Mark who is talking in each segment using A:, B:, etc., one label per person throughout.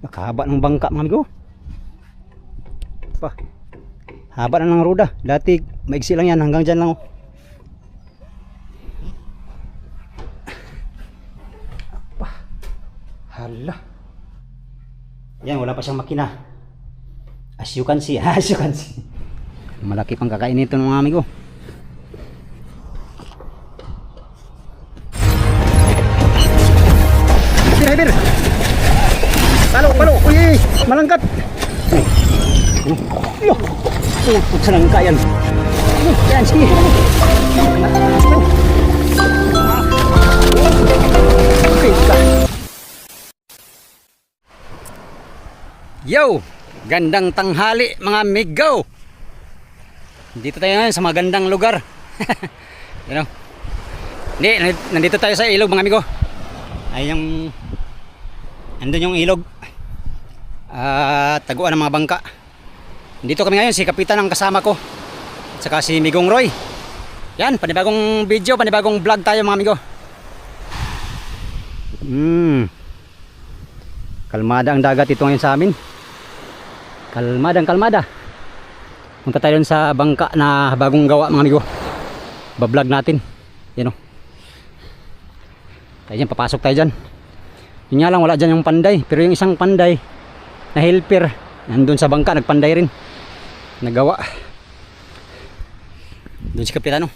A: Nakahaba ng bangka mga amigo. Pa. Haba na ng ruda. Dati maigsi lang yan hanggang dyan lang. oh. Pa. Hala. Yan, wala pa siyang makina. As you can see, as you can see. Malaki pang kakain nito mga amigo. Malangkat! Yo! Putot sa langka yan. Yan, sige. Yo! Gandang tanghali mga migaw! Dito tayo ngayon sa magandang lugar. you know? Hindi, nandito tayo sa ilog mga amigo. Ay yung andun yung ilog. Ah, taguan ng mga bangka. Dito kami ngayon si kapitan ang kasama ko. At saka si Migong Roy. Yan, panibagong video, panibagong vlog tayo mga amigo. Hmm. Kalmada ang dagat ito ngayon sa amin. Kalmadang kalmada. Punta tayo sa bangka na bagong gawa mga amigo. Bablog natin. Yan o. Tayo dyan, papasok tayo dyan. Yun nga lang, wala dyan yung panday. Pero yung isang panday na helper, nandun sa bangka, nagpanday rin. Nagawa. Doon si Kapitano.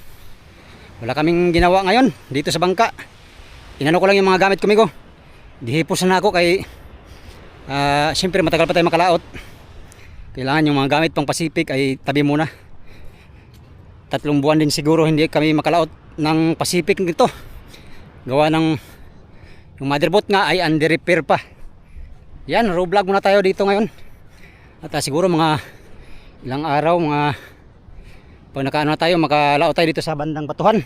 A: Wala kaming ginawa ngayon dito sa bangka. Inano ko lang yung mga gamit ko, migo. Dihipos na ako kay ah siyempre matagal pa tayo makalaot. Kailangan yung mga gamit pang Pacific ay tabi muna. Tatlong buwan din siguro hindi kami makalaot ng Pacific nito. Gawa ng yung motherboard nga ay under repair pa. Yan, row vlog muna tayo dito ngayon. At ah, siguro mga ilang araw, mga pag nakaano na tayo, makalao tayo dito sa bandang batuhan.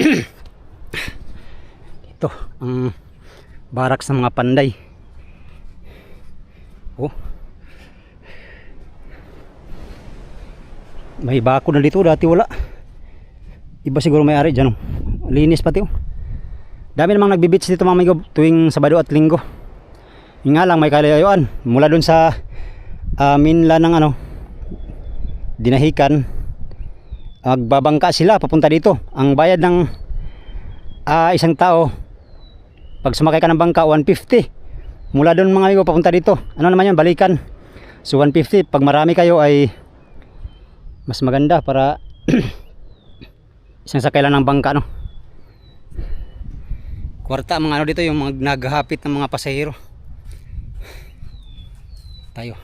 A: Ito, ang baraks ng mga panday. Oh. May bako na dito, dati wala. Iba siguro may ari dyan. oh. Linis pati oh. Dami namang nagbibits dito mga amigo tuwing Sabado at Linggo. Yung nga lang may kalayuan mula dun sa uh, minla ng ano dinahikan magbabangka sila papunta dito. Ang bayad ng ah, isang tao pag sumakay ka ng bangka 150. Mula doon mga amigo papunta dito. Ano naman yun balikan. So 150 pag marami kayo ay mas maganda para isang sakay lang ng bangka no. Kwarta mga ano dito yung mga naghahapit ng mga pasahero. Tayo.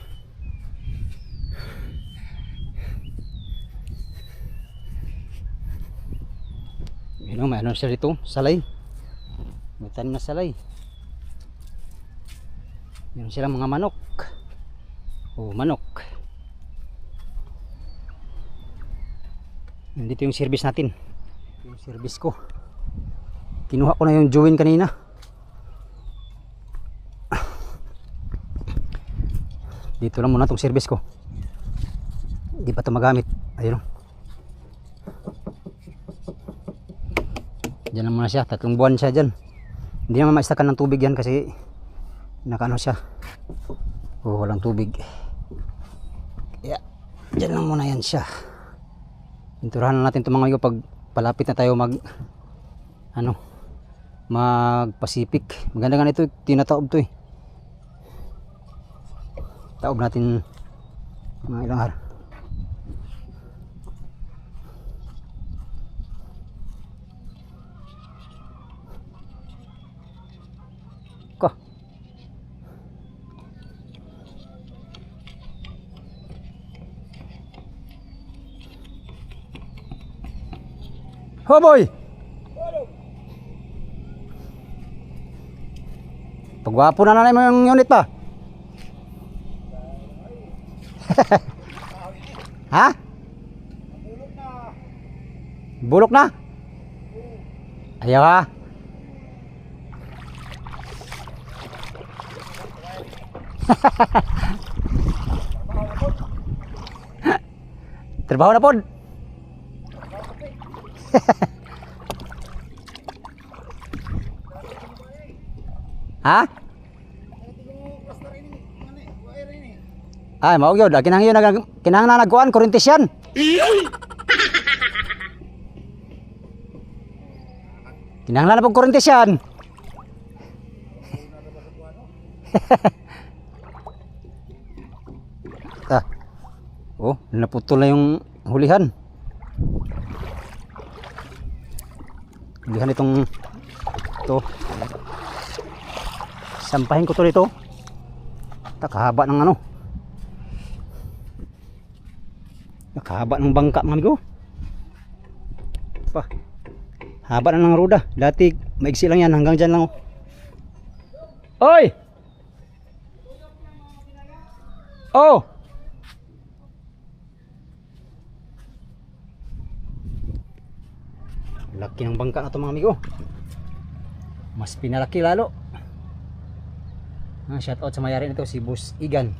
A: Yun o, may ano siya dito, salay. May tanim na salay. Meron silang mga manok. Oh, manok. Nandito yung service natin. Yung service ko. Kinuha ko na yung join kanina. Dito lang muna tong service ko. Hindi pa ito magamit. Ayun o. Diyan lang muna siya. Tatlong buwan siya dyan. Hindi naman maistakan ng tubig yan kasi nakaano siya. Oh, walang tubig. Kaya, dyan lang muna yan siya. Pinturahan na natin itong mga ito pag palapit na tayo mag ano mag Pacific. Maganda nga ito, tinataob to eh. Taob natin mga ilang araw. Ko. Ho boy. Pagwapo na nanay mo yung unit pa. ha? Bulok na. Ayaw ha? Trabaho na pod. ha? Ay, mao gyud, Ah, kinahanglan nag kinahanglan nagkuan kurintis yan. Kinahanglan na pag kurintis yan. ah. Oh, naputol na yung hulihan. Hulihan itong to. Sampahin ko to dito. Takahaba ng ano. Nakahaba ng bangka mga amigo. Pa. Haba na ng ruda. Dati maigsi lang yan hanggang dyan lang. oh. Oy! Oh! Laki ng bangka na to mga amigo. Mas pinalaki lalo. Ah, shout out sa mayari nito si Boss Igan.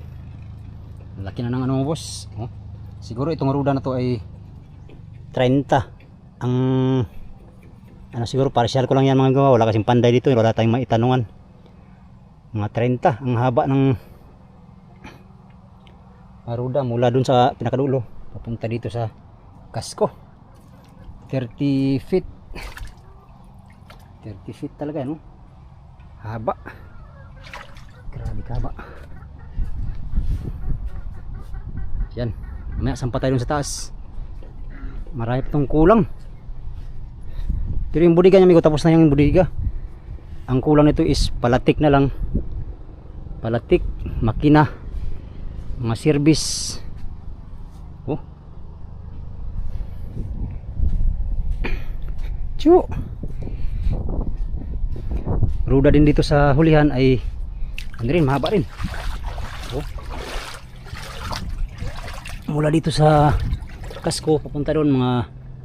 A: Laki na ng ano mo boss. Oh. Siguro itong ruda na to ay 30. Ang ano siguro partial ko lang yan mga gawa. Wala kasing panday dito. Wala tayong maitanungan. Mga 30. Ang haba ng ruda mula dun sa pinakadulo. Papunta dito sa kasko. 30 feet. 30 feet talaga no. Haba. Grabe kaba. Yan. Mamaya sampa tayo sa taas. Marami pa tong kulang. Pero yung budiga niya amigo, tapos na yung budiga. Ang kulang nito is palatik na lang. Palatik, makina, mga service. Oh. Chu. Ruda din dito sa hulihan ay ano rin, mahaba rin. Oh. Mula dito sa kasko papunta doon mga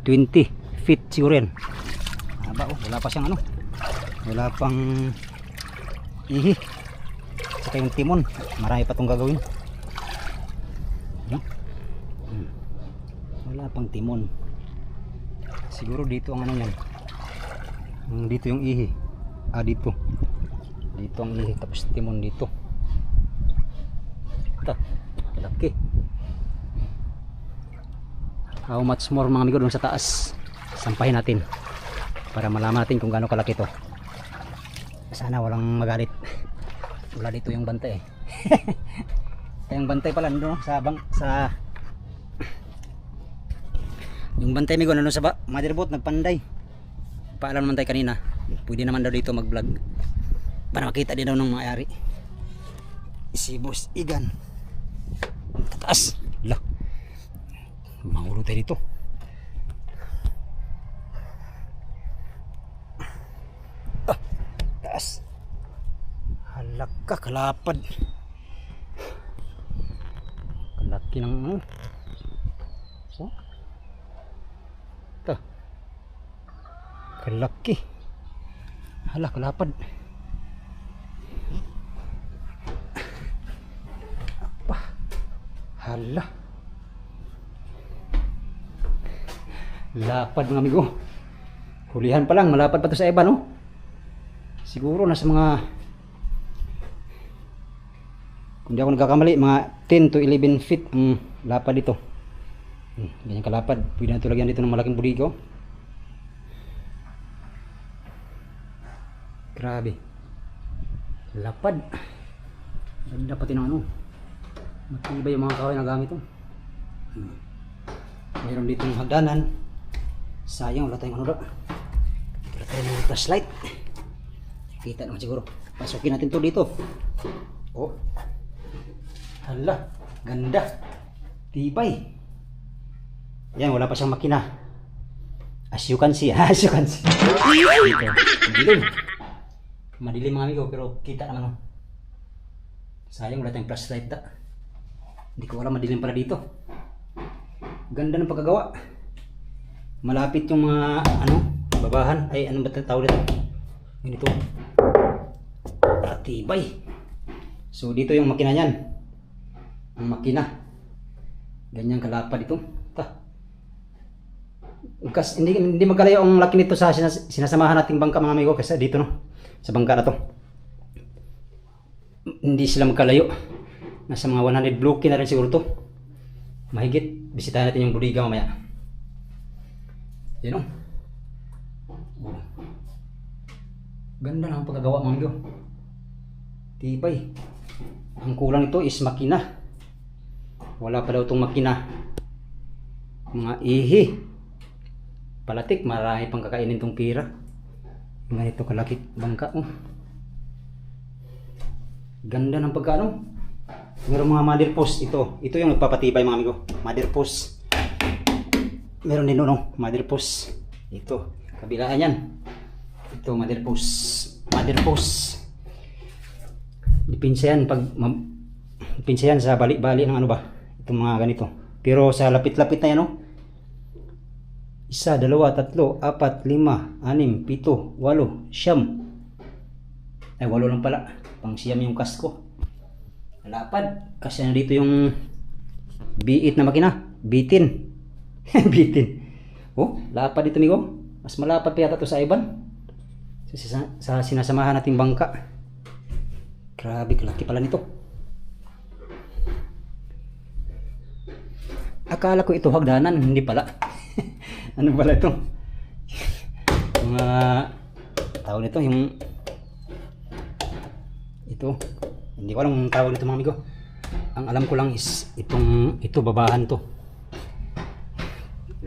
A: 20 feet siguro yan. Haba oh, wala pa siyang ano. Wala pang ihi. Saka yung timon, marami pa tong gagawin. Hmm? Hmm. Wala pang timon. Siguro dito ang ano yan. Hmm, Dito yung ihi. Ah, dito. Dito ang ihi. Tapos timon dito. Ito. Laki. How much more mga amigo doon sa taas. Sampahin natin. Para malaman natin kung gaano kalaki to. Sana walang magalit. Wala dito yung bantay eh. yung bantay pala doon sa bang sa yung bantay migo nandun sa ba motherboard nagpanday paalam naman tayo kanina pwede naman daw dito mag vlog para makita din daw ng mga ari si boss igan tataas la mahulo tayo dito. Ah, taas. Halak ka kalapad. Kalaki ng ano? Oh. Ito kalaki. Hala kalapad. Apa. Hala lapad mga amigo. Hulihan pa lang malapad pa to sa iba no? Siguro nasa mga kung di ako nagkakamali mga 10 to 11 feet ang lapad dito. Hmm, ganyan kalapad. Pwede na ito lagyan dito ng malaking budigo grabe. Lapad. Ganda pati ng ano. Matibay yung mga kahoy na gamit oh. hmm. mayroon dito ng hagdanan sayang wala tayong ano wala tayong flashlight. Kita naman siguro. Pasukin natin to dito. Oh. Hala ganda. Tibay. Yan wala pa siyang makina. As you can see as you can see. Ito, madilim. Madilim mga amigo pero kita naman oh. sayang wala tayong flashlight da. Hindi ko alam madilim pala dito. Ganda ng pagkagawa malapit yung mga ano babahan. Ay ano ba tawag dito ganito. Tibay so dito yung makina niyan. Ang makina. Ganyan kalapad ito. Ta. Kas, hindi, hindi magkalayo ang laki nito sa sinas, sinasamahan nating bangka mga amigo kasi dito no? Sa bangka na to. Hindi sila magkalayo. Nasa mga 100 bloke na rin siguro to. Mahigit. Bisitahin natin yung budiga mamaya. Yan o. Oh. Ganda ang pagkagawa mga amigo. Tibay. Ang kulang nito is makina. Wala pa daw itong makina. Mga ihi. Palatik, marami pang kakainin tong pira. Ganito kalaki bangka. Oh. Ganda ng pagkaano. Meron mga mother post ito. Ito yung nagpapatibay mga amigo. Mother post. Meron din no, mother post. Ito, kabilaan yan. Ito, mother post. Mother post. Dipinsa yan pag dipinsa yan sa bali-bali ng ano ba? Itong mga ganito. Pero sa lapit-lapit na yan, no? Isa, dalawa, tatlo, apat, lima, anim, pito, walo, siyam. Ay, walo lang pala. Pang siyam yung kasko. Lapad. Kasi na dito yung B8 na makina. bitin. bitin. Oh, lapad dito, migo. Mas malapad pa yata to sa iban. Sa, sa, sa sinasamahan nating bangka. Grabe, kalaki pala nito. Akala ko ito hagdanan, hindi pala. ano pala ito? Mga tawag nito, yung ito. Hindi ko alam ang tawag nito mga amigo. Ang alam ko lang is itong ito babahan to.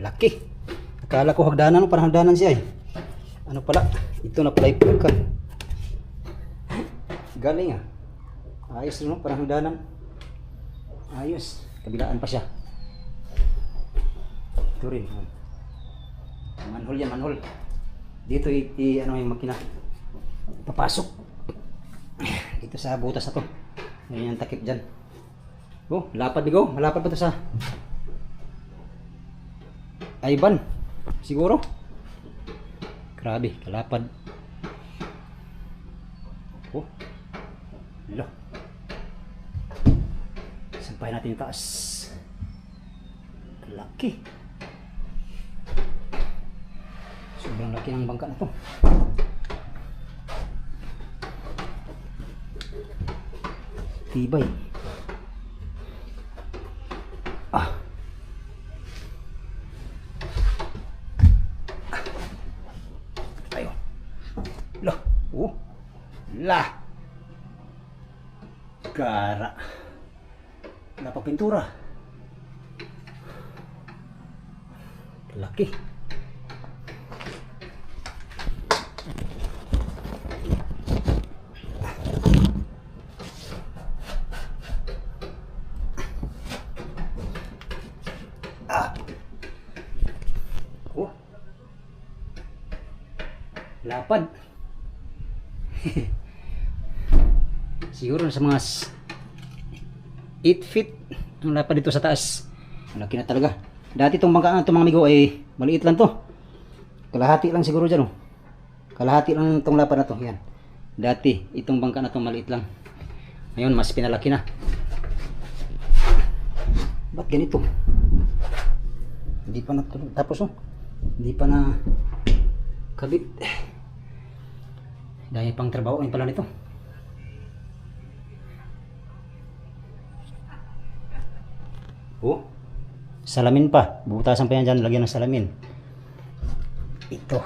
A: Laki. Akala ko hagdanan, no? parang hagdanan siya eh. Ano pala? Ito na pala yung ka. Galing ah. Ayos no, parang hagdanan. Ayos. Kabilaan pa siya. Ito rin. oh. Manhole yan, manhole. Dito i, ano yung makina. Papasok. Dito sa butas na to. Yan yung takip dyan. Oh, lapad bigo. Malapad pa to sa Ayban. Siguro. Grabe, kalapad. Oh. Lo. Sampay natin yung taas. Laki. Sobrang laki ng bangka na to. Tibay. La. Gara. Wala pa pintura. Ah. Oh. Lapad. Siguro sa mga 8 feet ang lapad dito sa taas. Malaki na talaga. Dati itong bangka itong mga migo ay maliit lang to. Kalahati lang siguro dyan oh. Kalahati lang itong lapad na to. Yan. Dati itong bangka na to maliit lang. Ngayon mas pinalaki na. Ba't ganito? Hindi pa na tapos oh. Hindi pa na kabit. Dahil pang trabaho yun pala nito. Oh. Salamin pa. Bubutasan pa yan dyan. Lagyan ng salamin. Ito.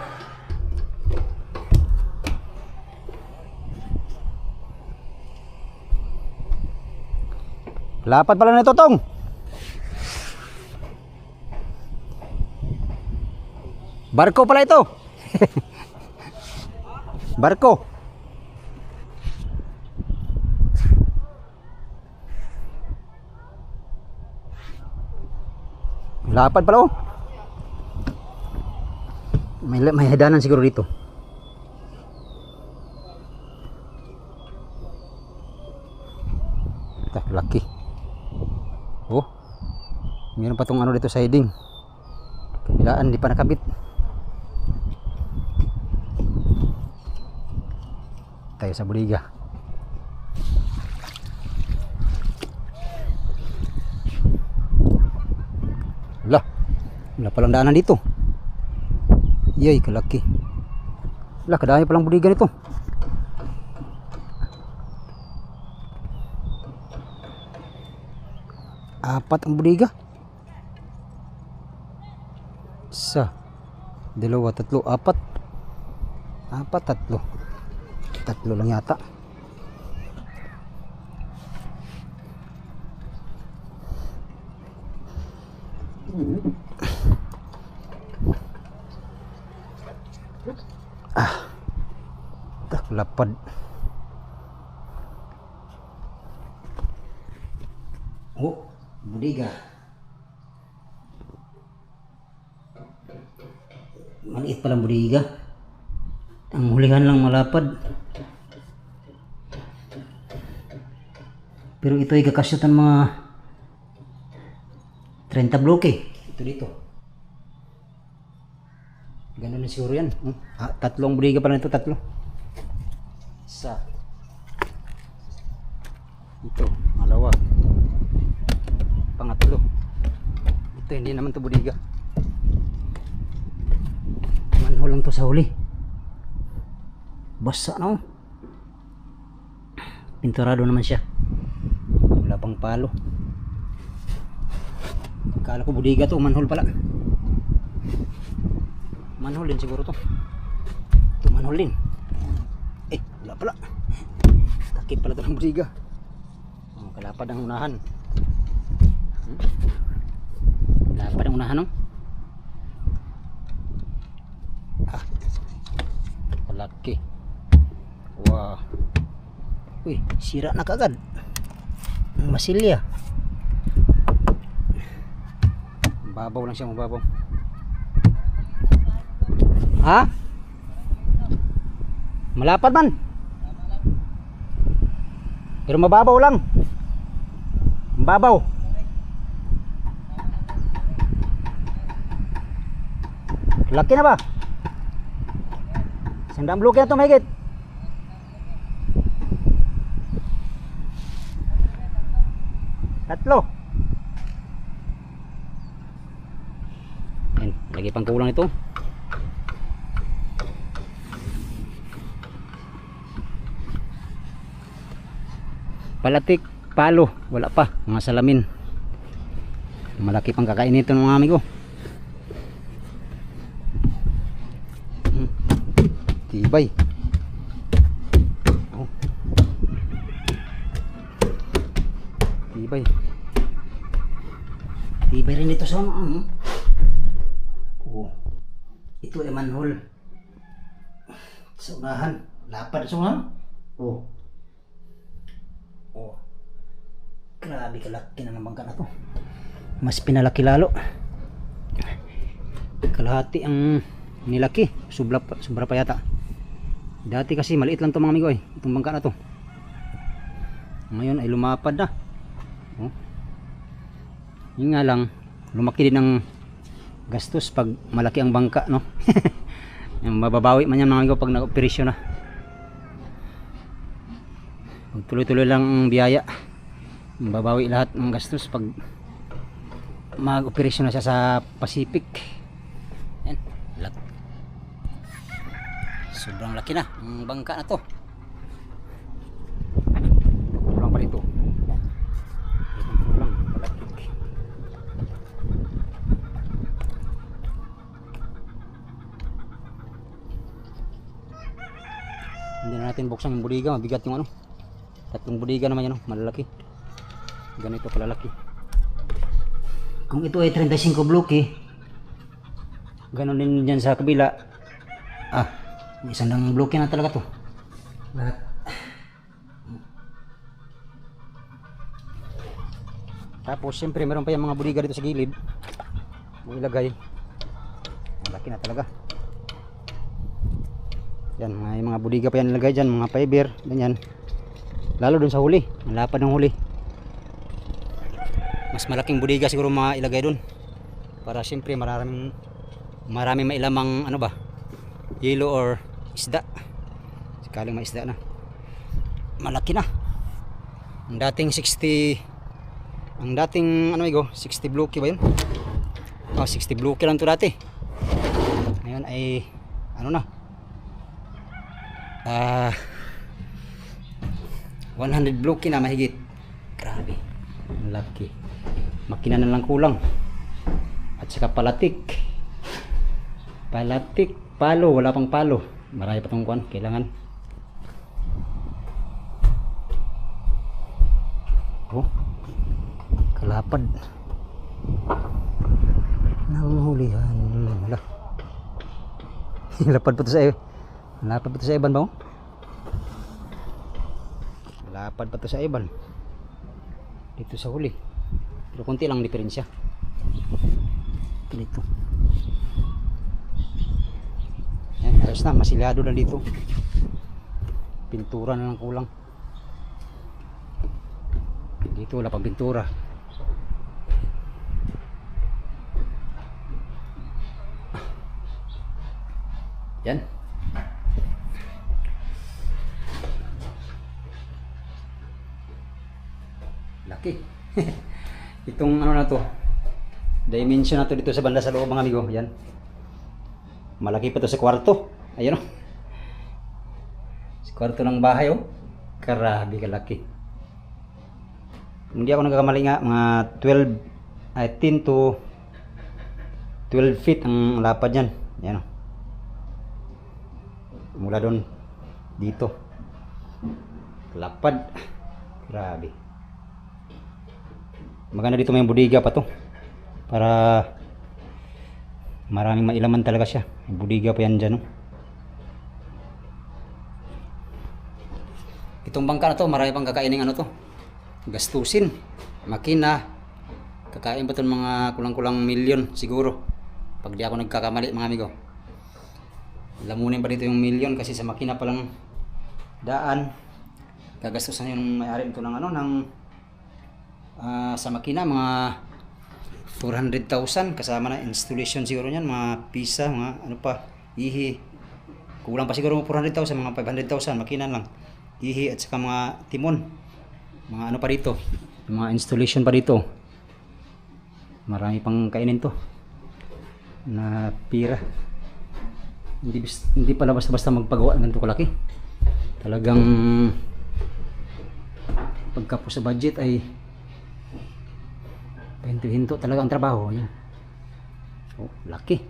A: Lapad pala nito, Tong. Barko pala ito. Barko. Lapad pala oh. May, may hadanan siguro dito. Tak, laki. Oh. Meron pa tong ano dito siding. Kabilaan, di pa nakabit. Tayo sa buliga. Lah, wala palang daanan dito. Yay, kalaki. Lah, kadami palang buliga nito. Apat ang budiga. Isa. Dalawa, tatlo, apat. Apat, tatlo. Tatlo lang yata. Ah. Tak lapad. Oh, budiga. Maliit palang budiga. Ang hulihan lang malapad. Pero ito ay kakasya ng mga 30 bloke. Ito dito. Ganun na siguro yan. Hmm? Ah, tatlong budiga pala nito, tatlo. Isa. Ito, malawa. Pangatlo. Ito, hindi naman to budiga. Manhol lang to sa huli. Basa na oh. Pinturado naman siya. Wala pang palo. Akala ko budiga to, manhol pala. Manhol din siguro to. Ito manhol din. Wala pala. Takip pala to ng budiga. Oh, kalapad ang unahan. Hmm? Kalapad ang unahan, no? Ah. Kalaki. Wow. Uy, sira na kagad. Masilya. Mababaw lang siya, mababaw. Ha? Malapad man. Pero mababaw lang. Mababaw. Laki na ba? Sandang bloke na ito mahigit. Tatlo. Yan, lagi pang kulang ito. Palatik, palo, wala pa, mga salamin. Malaki pang kakain nito ng amigo. Tibay. Oh. Tibay. Tibay rin ito sa mga ano. Oh. Ito ay manhole. Sa. Lapad sa unahan. Oh. Grabe kalaki ng bangka na to. Mas pinalaki lalo. Kalahati ang nilaki. Sobra sobra pa yata. Dati kasi maliit lang to mga amigo eh. Itong bangka na to. Ngayon ay lumapad na. Oh. Yun nga lang, lumaki din ng gastos pag malaki ang bangka, no? Mababawi man yan mga amigo pag nag-operasyon na. Pag tuloy-tuloy lang ang biyaya, mababawi lahat ng gastos pag mag-operasyon na siya sa Pacific. Yan, lak. Sobrang laki na ang bangka na to. Kulang pa dito. Kulang, palakik. Hindi na natin buksan yung budiga, mabigat yung ano. Tatlong budiga naman yan, oh, malalaki. Ganito kalalaki. Kung ito ay 35 bloke, ganun din dyan sa kabila. Ah, isang lang bloke na talaga to. Lahat. Tapos siyempre meron pa yung mga budiga dito sa gilid. Mo ilagay. Malaki na talaga. Yan, may mga budiga pa yan nilagay dyan, mga fiber, ganyan. Lalo dun sa huli, malapad ng huli. Mas malaking budiga siguro mga ilagay dun. Para siyempre maraming maraming mailamang ano ba, yelo or isda. Sakaling may isda na. Malaki na. Ang dating 60 ang dating ano igo, 60 bloke ba yun? Oh, 60 bloke lang to dati. Ngayon ay ano na, Ah 100 bloke na mahigit. Grabe. Ang. Makina na lang kulang. At saka palatik. Palatik palo. Wala pang palo. Marami pa tong kwan. Kailangan. Oh. Kalapad. Nanghulihan wala. Lapad pa to sa iyo lapad pa to sa iban ba oh? lapad pa to sa iban dito sa huli pero konti lang diferensya. Dito yan ayos na. Masilado na dito. Pintura na lang kulang. Dito wala pang pintura. Yan. Laki itong ano na to dimension na to dito sa banda sa loob mga amigo. Yan malaki pa to sa kwarto. Ayun o sa kwarto ng bahay oh. Karabi kalaki. Hindi ako nagkakamali nga mga 12 ay 10 to 12 feet ang lapad yan yan o mula doon dito. Lapad. Grabe maganda dito may budiga pa to. Para maraming mailaman talaga siya. May budiga pa yan dyan no? itong bangka na to marami pang kakainin ano to. Gastusin. Makina. Kakain pa to mga kulang-kulang milyon siguro. Pag di ako nagkakamali mga amigo. Lamunin pa dito yung milyon kasi sa makina pa lang daan. Gagastusan yung may-ari nito ng ano ng ah, sa makina mga 400,000 kasama na installation siguro niyan mga pisa mga ano pa ihi. Kulang pa siguro mga 400,000 mga 500,000 makina lang. Ihi at saka mga timon. Mga ano pa dito mga installation pa dito. Marami pang kainin to. Na pira. Hindi hindi pala basta-basta magpagawa ng ganito kalaki. Talagang pagkapos sa budget ay hinto-hinto talaga ang trabaho yan. Oh laki.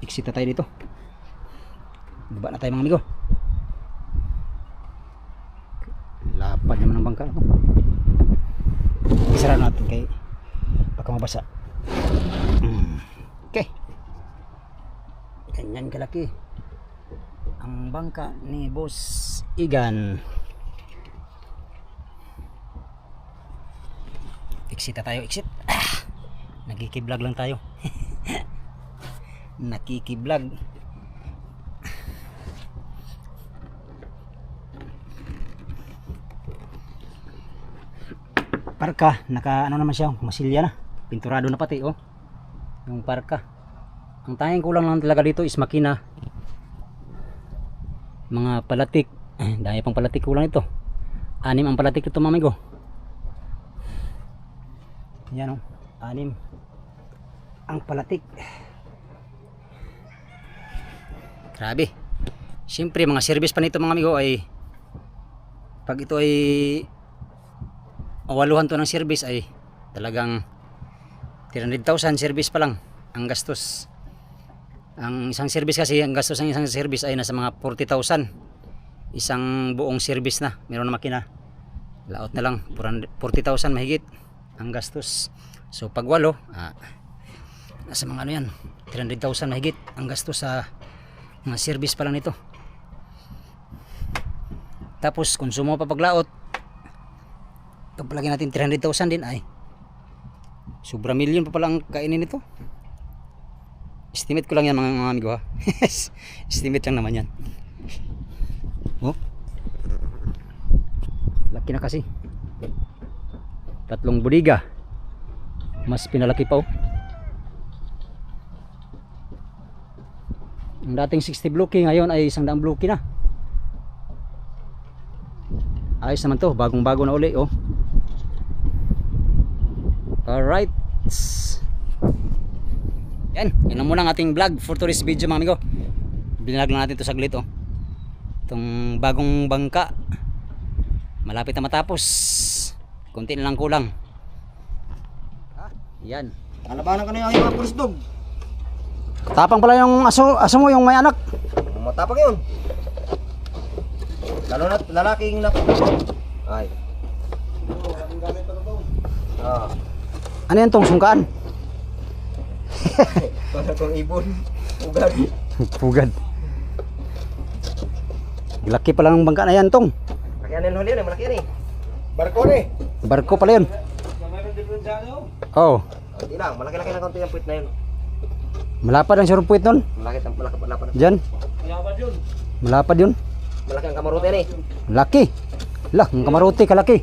A: Exit tayo dito. Baba na tayo mga amigo. Lapad naman ang bangka ito isara natin kay baka mabasa. Okay. Ganyan kalaki ang bangka ni Boss Igan exit tayo. Exit ah, nagkikiblog lang tayo. Nakikiblog. Parka naka ano naman siya masilya na. Pinturado na pati oh. Yung parka. Ang tanging kulang lang talaga dito is makina. Mga palatik. Eh, dahil pang palatik kulang ito. Anim ang palatik ito mamigo yan oh. Anim. Ang palatik. Grabe. Siyempre mga service pa nito mga amigo ay pag ito ay awaluhan to ng service ay talagang 300,000 service pa lang ang gastos. Ang isang service kasi ang gastos ng isang service ay nasa mga 40,000 isang buong service na. Meron na makina. Laot na lang. 40,000 mahigit ang gastos. So pag walo ah, nasa mga ano yan 300,000 mahigit ang gastos sa mga service pa lang nito. Tapos konsumo pa paglaot pag palagyan natin 300,000 din ay sobra million pa pala ang kainin nito. Estimate ko lang yan mga, mga amigo ha. Estimate lang naman yan. Oh. Laki na kasi tatlong budiga mas pinalaki pa oh. Ang dating 60 bloke ngayon ay isang daang bloke na. Ayos naman to. Bagong bago na uli oh. Alright. Yan. Yun lang muna ang ating vlog for today's video mga amigo. Binlag lang natin to saglit oh. Itong bagong bangka. Malapit na matapos konti na lang kulang Yan.
B: Kalabanan ka na yung mga pulis dog.
A: Tapang pala yung aso, aso mo, yung may anak.
B: Matapang yun. Lalo na lalaking na... Ay. Ah.
A: Ano yan tong sungkaan?
B: Para itong ibon. Ugad.
A: Pugad. Laki pala ng bangka na yan tong.
B: Malaki yan huli yan. Malaki yan eh. Barko eh.
A: Barko pala yun. Oh,
B: Hindi lang. Malaki-laki na konti yung puwit na yun.
A: malapad ang surpuit nun.
B: Malaki malaki malapad.
A: Diyan. Malapad yun.
B: Malaki ang kamarote eh.
A: Laki. Lah, ang kamaruti, kalaki.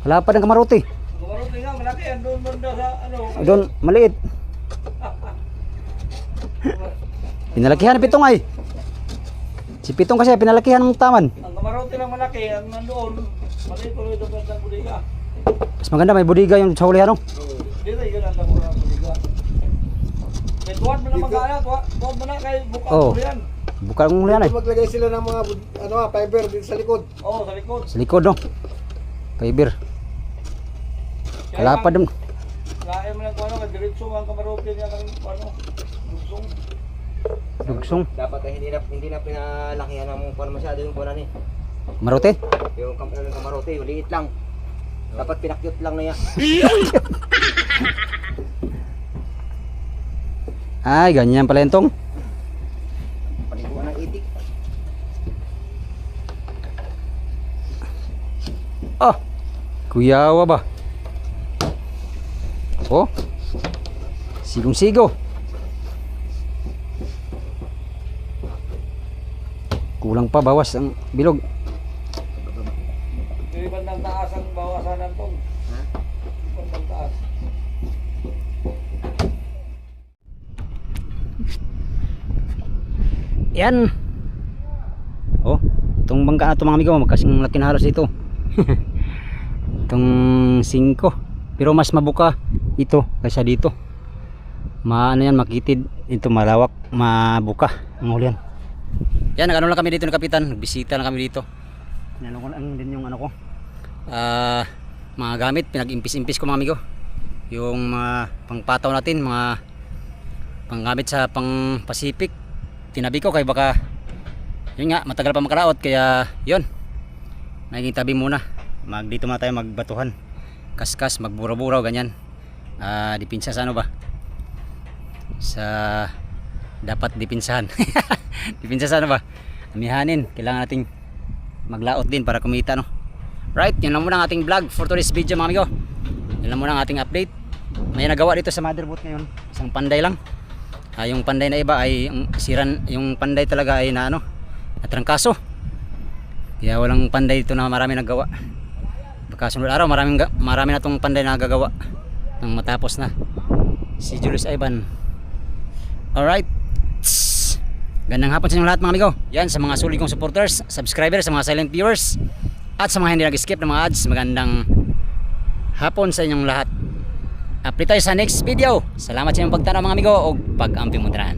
A: Kalapad ang kamaruti.
C: Kamarote nga, malaki. Doon banda sa ano.
A: Doon, maliit. Pinalakihan ni Pitong ay. Si Pitong kasi pinalakihan ng taman.
C: Ang kamarote lang malaki. Ang nandoon, maliit rin doon ng buliga.
A: Mas maganda may budiga yung sa hulihan. no?
C: Dito yung ganda ko ng buliga. Kaya tuwan mo na magkala. Tuwan tuwan mo na kay buka ko yan.
A: Buka ng hulihan ay.
D: Maglagay sila ng mga ano ah, fiber dito sa likod.
C: Oo, sa likod.
A: Sa likod no. Fiber. Kalapad dun.
C: Kaya mo lang kung ano, diretso ang kamarote niya ng ano. Lugsong.
A: Dugsong.
B: Dapat eh, hindi na hindi na pinalakihan ng kuwan masyado yung kuwan ni.
A: Maruti.
B: Yung, kam yung kamarote, maliit lang. Dapat pinakyut lang na yan.
A: Ay, ganyan pala yung.
B: Paliguan ng itik.
A: Ah, kuyawa ba? Oh, sigong-sigo. Kulang pa, bawas ang bilog.
C: Yung bandang taas ang bawasan ng tong.
B: Ha?
C: Bandang taas.
A: Yan. Oh, itong bangka na ito mga amigo, magkasing laki na halos ito. itong 5. Pero mas mabuka ito kaysa dito. Maano yan, makitid. Ito malawak, mabuka ang hulihan. Yan, nag-ano lang kami dito ng kapitan. Nagbisita lang kami dito. Ano ko lang din yung ano ko. Ah, mga gamit, pinag-impis-impis ko mga amigo. Yung mga pangpataw natin, mga panggamit sa pang Pacific tinabi ko kay baka yun nga matagal pa makaraot kaya yun naging tabi muna mag dito muna tayo magbatuhan kaskas magbura-buraw ganyan ah dipinsa sa ano ba sa dapat dipinsahan. Dipinsa sa ano ba? Amihanin. Kailangan nating maglaot din para kumita no? Right yun lang muna ang ating vlog for today's video mga amigo. Yun lang muna ang ating update. May nagawa dito sa motherboard ngayon. Isang panday lang. Ah, yung panday na iba ay yung siran yung panday talaga ay na ano natrangkaso. Kaya walang panday dito na marami naggawa. Baka sunod araw maraming marami na tong panday na gagawa nang matapos na. Si Julius Ivan. Alright. Gandang hapon sa inyong lahat mga amigo yan sa mga sulit kong supporters subscribers sa mga silent viewers at sa mga hindi nag-skip ng mga ads magandang hapon sa inyong lahat Update tayo sa next video. Salamat sa inyong pagtanaw mga amigo o pag-amping mundrahan.